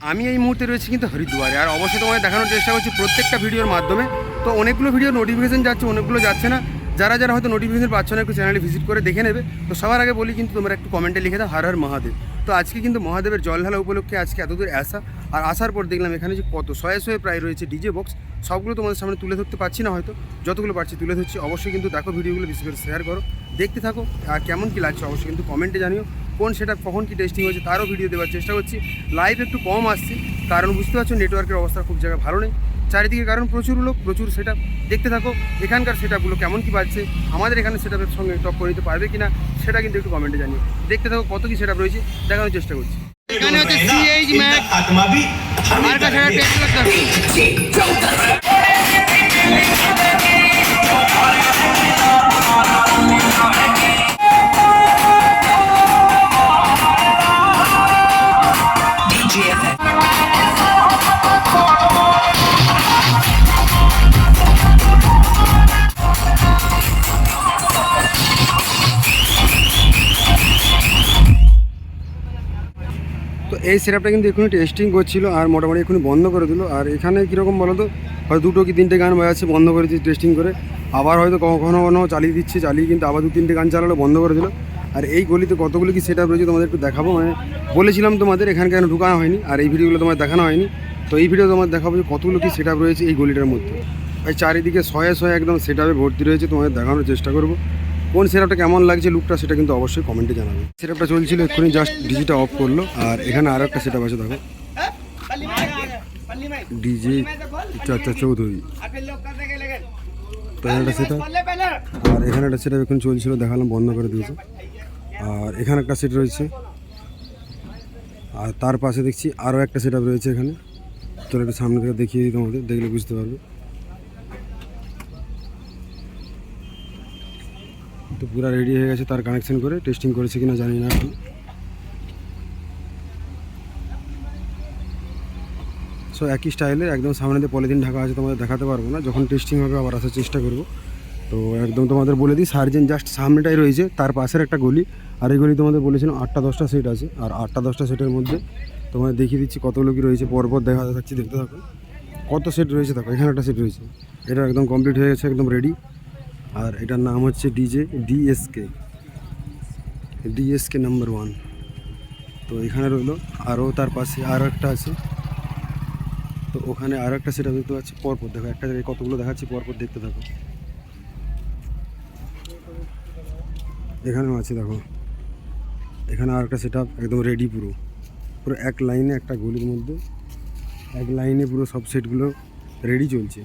আমি এই মুহূর্তে রয়েছি কিন্তু হরিদ্বারে, আর অবশ্যই তোমায় দেখানোর চেষ্টা করছি প্রত্যেকটা ভিডিওর মাধ্যমে। তো অনেকগুলো ভিডিও নোটিফিকেশন যাচ্ছে, অনেকগুলো যাচ্ছে না। যারা যারা হয়তো নোটিফিকেশন পাচ্ছ না, একটু চ্যানেলে ভিজিট করে দেখে নেবে। তো সবার আগে বলি কিন্তু তোমরা একটু কমেন্টে লিখে দাও, হর হর মহাদেব। তো আজকে কিন্তু মহাদেবের জল ঢালা উপলক্ষে আজকে এতদূর আসা। আর আসার পর দেখলাম এখানে যে কত শয়ে শয়ে প্রায় রয়েছে ডিজে বক্স, সবগুলো তোমাদের সামনে তুলে ধরতে পারছি না হয়তো। যতগুলো পারছি তুলে ধরছি, অবশ্যই কিন্তু দেখো ভিডিওগুলো বেশি করে শেয়ার করো। দেখতে থাকো, আর কেমন কী লাগছে অবশ্যই কিন্তু কমেন্টে জানিও। কোন সেটা, কখন কী টেস্টিং হয়েছে তারও ভিডিও দেওয়ার চেষ্টা করছি। লাইভ একটু কম আসছে, কারণ বুঝতে পারছ নেটওয়ার্কের অবস্থা খুব জায়গায় ভালো নেই। চারিদিকে কারণ প্রচুর লোক, প্রচুর সেট দেখতে থাকো, এখানকার সেট কেমন কী বাজছে, আমাদের এখানে সেট সঙ্গে টপ করে নিতে পারবে কিনা, সেটা কিন্তু একটু কমেন্টে জানিও। দেখতে থাকো কত কী সেট রয়েছে, দেখানোর চেষ্টা করছি। কেন হচ্ছে সিএইচ ম্যাচ আর কাছে টেস্ট করতে এই সিরাপটা কিন্তু এখনই টেস্টিং করছিল আর মোটামুটি এখনই বন্ধ করে দিল। আর এখানে কীরকম বলো তো হয়তো দুটো কি তিনটে গান বাজাচ্ছে, বন্ধ করে দিচ্ছে টেস্টিং করে। আবার হয়তো কখনো কখনো চালিয়ে দিচ্ছে, চালিয়ে কিন্তু আবার দু তিনটে গান চালালো, বন্ধ করে দিল। আর এই গলিতে কতগুলো কি সেট আপ রয়েছে তোমাদের একটু দেখাবো? মানে বলেছিলাম তোমাদের, এখানে কেন ঢুকানো হয়নি। আর এই ভিডিওগুলো তোমার দেখানো হয়নি। তো এই ভিডিও তোমার দেখাবো যে কতগুলো কি সেট রয়েছে এই গলিটার মধ্যে। এই চারিদিকে শয়ে শয়ে একদম সেট ভর্তি রয়েছে, তোমাদের দেখানোর চেষ্টা করব। কোন সেটআপটা কেমন লাগছে লুকটা সেটা কিন্তু অবশ্যই কমেন্টে জানাবে। সেটআপটা চলছিল, এক্ষুনি জাস্ট ডিজিটা অফ করল। আর এখানে আরও একটা সেটআপ আছে, দেখো। ডিজে চাচা চৌধুরী। তো একটা আর এখানে একটা সেটআপ এখন চলছিল, দেখালাম, বন্ধ করে দিয়েছে। আর এখানে একটা সেট রয়েছে। আর তার পাশে দেখছি আরও একটা সেটআপ রয়েছে এখানে। চলো একটু সামনে থেকে দেখিয়ে দিই তোমাদের, দেখলে বুঝতে পারবে। পুরো রেডি হয়ে গেছে, তার কানেকশন করে টেস্টিং করেছে কিনা জানি না এখন। সো একই স্টাইলে একদম সামনে দিয়ে পলিথিন ঢাকা আছে, তোমাদের দেখাতে পারব না। যখন টেস্টিং হবে, আবার আসার চেষ্টা করব। তো, একদম তোমাদের বলে দিই সার্জেন জাস্ট সামনেটাই রয়েছে, তার পাশের একটা গলি। আর এই গলি তোমাদের বলেছিলাম, আটটা দশটা সেট আছে। আর আটটা দশটা সেটের মধ্যে তোমাদের দেখিয়ে দিচ্ছি কতগুলো কি রয়েছে, পরপর দেখা যাচ্ছে, দেখতে থাকো। কত সেট রয়েছে, দেখো, এখানে একটা সেট রয়েছে। এটা একদম কমপ্লিট হয়ে গেছে, একদম রেডি আর এটার নাম হচ্ছে DJ DSK DSK number one তো এখানে রইল আরও তার পাশে আরও একটা আছে। তো ওখানে আরও একটা সেটা দেখতে পাচ্ছি, পরপর। দেখো, একটা জায়গায় কতগুলো দেখাচ্ছি, পরপর দেখতে থাকো। এখানেও আছে, দেখো। এখানে আর একটা সেট একদম রেডি পুরো। পুরো এক লাইনে একটা গলির মধ্যে। এক লাইনে পুরো সব সেটগুলো রেডি চলছে।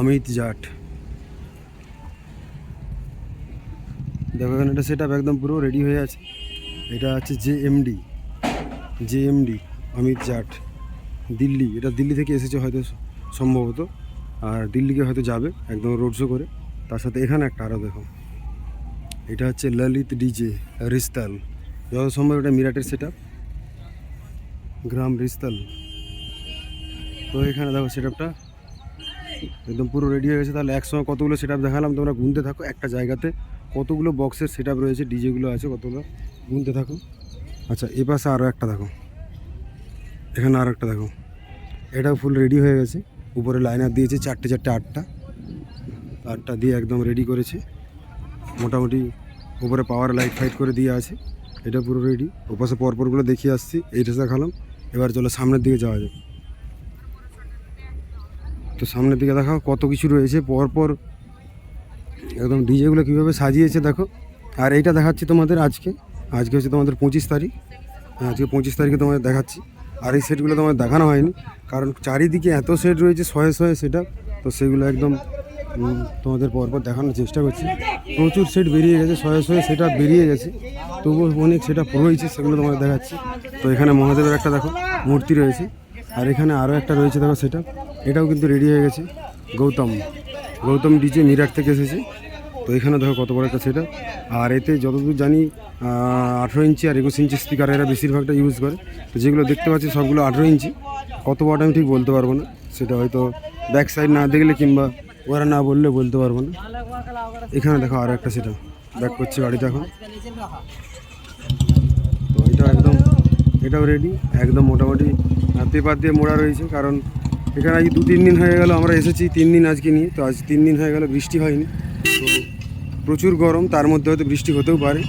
অমিত জাট। দেখো এখানে একটা সেট একদম পুরো রেডি হয়ে আছে। এটা হচ্ছে J MD J MD Amit Jat. Delhi, এটা দিল্লি থেকে এসেছে হয়তো সম্ভবত। আর দিল্লিকে হয়তো যাবে একদম রোড শো করে। তার সাথে এখানে একটা আরও দেখো। এটা হচ্ছে ললিত ডিজে, রিস্তাল। যত সম্ভব এটা মিরাটের সেট গ্রাম রিস্তাল। তো এখানে দেখো সেট একদম পুরো রেডি হয়ে গেছে। তাহলে একসঙ্গে কতগুলো সেট দেখালাম? তোমরা গুনতে থাকো একটা জায়গাতে। কতগুলো বক্সের সেট রয়েছে? ডিজেগুলো আছে, কতগুলো? গুনতে থাকো। আচ্ছা এ পাশে আরও একটা দেখো। এখানে আরও একটা দেখো। এটাও ফুল রেডি হয়ে গেছে। উপরে লাইনার দিয়েছে চারটে চারটে, আটটা। আটটা দিয়ে একদম রেডি করেছে। মোটামুটি উপরে পাওয়ার লাইট ফাইট করে দিয়ে আছে। এটা পুরো রেডি ওপাশে পরপরগুলো দেখিয়ে আসছি। এইটা দেখালাম। এবার চলো সামনের দিকে যাওয়া যাবে তো সামনের দিকে দেখাও কত কিছু রয়েছে। পরপর একদম ডিজেগুলো কীভাবে সাজিয়েছে দেখো। আর এইটা দেখাচ্ছি তোমাদের আজকে। আজকে হচ্ছে তোমাদের পঁচিশ তারিখ। আজকে পঁচিশ তারিখে তোমাদের দেখাচ্ছি। আর এই সেটগুলো তোমাদের দেখানো হয়নি। কারণ চারিদিকে এত সেট রয়েছে, শয়ে শয়ে সেটা তো সেগুলো একদম তোমাদের পরপর দেখানোর চেষ্টা করছি। প্রচুর সেট বেরিয়ে গেছে, শয়ে শয়ে সেটা বেরিয়ে গেছে। তবুও অনেক সেটা রয়েছে সেগুলো তোমাদের দেখাচ্ছি। তো এখানে মহাদেবের একটা দেখো মূর্তি রয়েছে। আর এখানে আরও একটা রয়েছে দেখো সেটা এটাও কিন্তু রেডি হয়ে গেছে। গৌতম। গৌতম ডিজে মিরাট থেকে এসেছে। তো এখানে দেখো কত বড় একটা সেটা আর এতে যতদূর জানি আঠেরো ইঞ্চি আর একুশ ইঞ্চি স্পিকার এরা বেশিরভাগটা ইউজ করে। তো যেগুলো দেখতে পাচ্ছি সবগুলো আঠেরো ইঞ্চি। কত বড় আমি ঠিক বলতে পারব না। সেটা হয়তো ব্যাক সাইড না দেখলে কিংবা ওরা না বললে বলতে পারব না। এখানে দেখো আরও একটা সেটা ব্যাক করছে গাড়িটা এখন। তো এটা একদম, এটাও রেডি একদম মোটামুটি পেপার দিয়ে মোড়া রয়েছে। কারণ এখানে আজ দু তিন দিন হয়ে গেল, আমরা এসেছি তিন দিন আজকে নিয়ে। তো আজ তিন দিন হয়ে গেল, বৃষ্টি হয়নি। তো প্রচুর গরম, তার মধ্যে হয়তো বৃষ্টি হতেও পারে।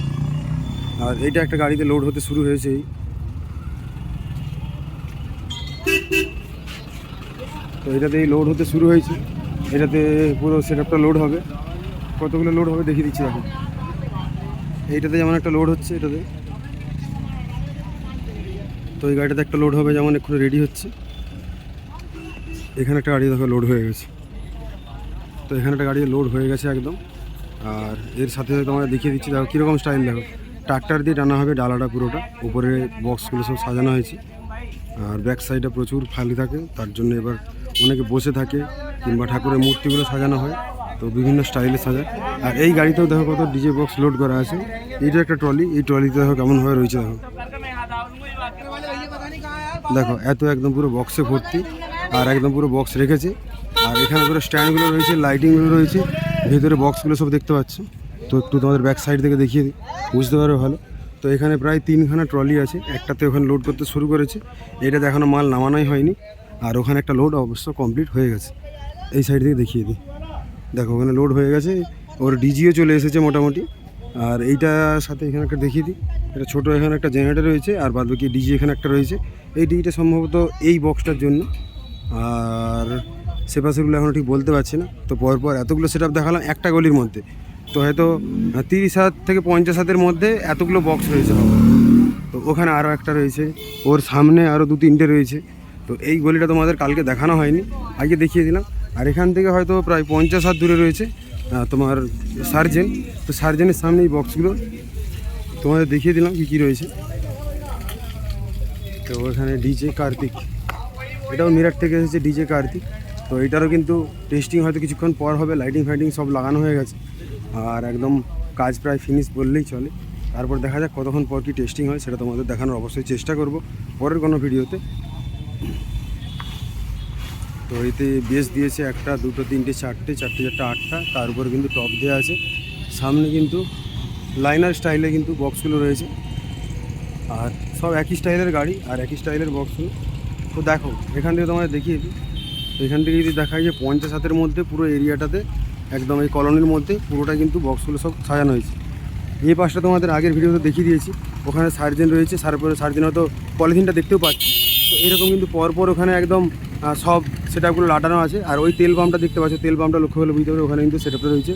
আর এইটা একটা গাড়িতে লোড হতে শুরু হয়েছে এই। তো এটাতেই লোড হতে শুরু হয়েছে। এটাতে পুরো সেটআপটা লোড হবে। কতগুলো লোড হবে দেখিয়ে দিচ্ছি এখন। এইটাতে যেমন একটা লোড হচ্ছে এটাতে। তো এই গাড়িটাতে একটা লোড হবে যেমন এক্ষুনি রেডি হচ্ছে। এখানে একটা গাড়ি দেখো লোড হয়ে গেছে। তো এখানে একটা গাড়ি লোড হয়ে গেছে একদম। আর এর সাথে সাথে তোমাদের দেখিয়ে দিচ্ছি, দেখো কীরকম স্টাইল দেখো। ট্রাক্টর দিয়ে টানা হবে ডালাটা পুরোটা। উপরে বক্সগুলো সব সাজানো হয়েছে। আর ব্যাক সাইডে প্রচুর ফালি থাকে, তার জন্য এবার অনেকে বসে থাকে কিংবা ঠাকুরের মূর্তিগুলো সাজানো হয়, তো বিভিন্ন স্টাইলে সাজায়। আর এই গাড়িতেও দেখো কত ডিজে বক্স লোড করা আছে। এইটা একটা ট্রলি এই ট্রলিতে দেখো কেমনভাবে রয়েছে, দেখো। দেখো, এত একদম পুরো বক্সে ভর্তি, আর একদম পুরো বক্স রেখেছে। আর এখানে পুরো স্ট্যান্ডগুলো রয়েছে লাইটিংগুলো রয়েছে। ভেতরে বক্সগুলো সব দেখতে পাচ্ছি। তো একটু তোমাদের ব্যাক সাইড থেকে দেখিয়ে দিই, বুঝতে পারো ভালো। তো এখানে প্রায় তিনখানা ট্রলি আছে, একটাতে ওখানে লোড করতে শুরু করেছে। এটা দেখানো মাল নামানোই হয়নি, আর ওখানে একটা লোড অবশ্য কমপ্লিট হয়ে গেছে। এই সাইড থেকে দেখিয়ে দিই। দেখো, ওখানে লোড হয়ে গেছে, ওর ডিজিও চলে এসেছে মোটামুটি। আর এইটার সাথে এখানে একটা দেখিয়ে দিই, এটা ছোটো এখানে একটা জেনারেটর রয়েছে, আর বাদ বাকি ডিজি এখানে একটা রয়েছে। এই ডিজিটা সম্ভবত এই বক্সটার জন্য। আর সে পাশেগুলো এখন ঠিক বলতে পারছি না। তো পরপর এতগুলো সেট দেখালাম একটা গলির মধ্যে। তো হয়তো তিরিশ হাত থেকে পঞ্চাশ হাতের মধ্যে এতগুলো বক্স রয়েছে তো ওখানে আরও একটা রয়েছে। ওর সামনে আরও দু তিনটে রয়েছে। তো এই গলিটা তোমাদের কালকে দেখানো হয়নি। আজকে দেখিয়ে দিলাম। আর এখান থেকে হয়তো প্রায় পঞ্চাশ হাত দূরে রয়েছে তোমার সার্জেন। তো সার্জেনের সামনে এই বক্সগুলো তোমাদের দেখিয়ে দিলাম কী কী রয়েছে। তো ওখানে ডিজে কার্তিক। এটাও মিরাট থেকে এসেছে ডিজে কার্তিক। তো এটারও কিন্তু টেস্টিং হয়তো কিছুক্ষণ পর হবে লাইটিং ফাইটিং সব লাগানো হয়ে গেছে। আর একদম কাজ প্রায় ফিনিশ বললেই চলে। তারপর দেখা যাক কতক্ষণ পর কি টেস্টিং হয়, সেটা তোমাদের দেখানোর অবশ্যই চেষ্টা করব পরের কোনো ভিডিওতে। তো এতে বেস দিয়েছে একটা, দুটো, তিনটে, চারটে চারটে চারটে, আটটা, তার উপর কিন্তু টপ দেওয়া আছে। সামনে কিন্তু লাইনার স্টাইলে কিন্তু বক্সগুলো রয়েছে। আর সব একই স্টাইলের গাড়ি আর একই স্টাইলের বক্সগুলো তো দেখো, এখান থেকে তোমাদের দেখিয়ে দিই। এখান থেকে যদি দেখা যায় পঞ্চাশ হাতের মধ্যে পুরো এরিয়াটাতে, একদম এই কলোনির মধ্যে পুরোটা কিন্তু বক্সগুলো সব সাজানো হয়েছে। এই পাশটা তোমাদের আগের ভিডিওতে দেখিয়ে দিয়েছি। ওখানে সার্জেন রয়েছে সারপরে সার্জেন হয়তো পলিথিনটা দেখতেও পাচ্ছি। তো এরকম কিন্তু পরপর ওখানে একদম সব সেটআপগুলো লাটানো আছে। আর ওই তেল পাম্পটা দেখতে পাচ্ছ, তেল পাম্পটা লক্ষ্য করলে বুঝতে পারবে, ওখানে কিন্তু সেটআপটা রয়েছে।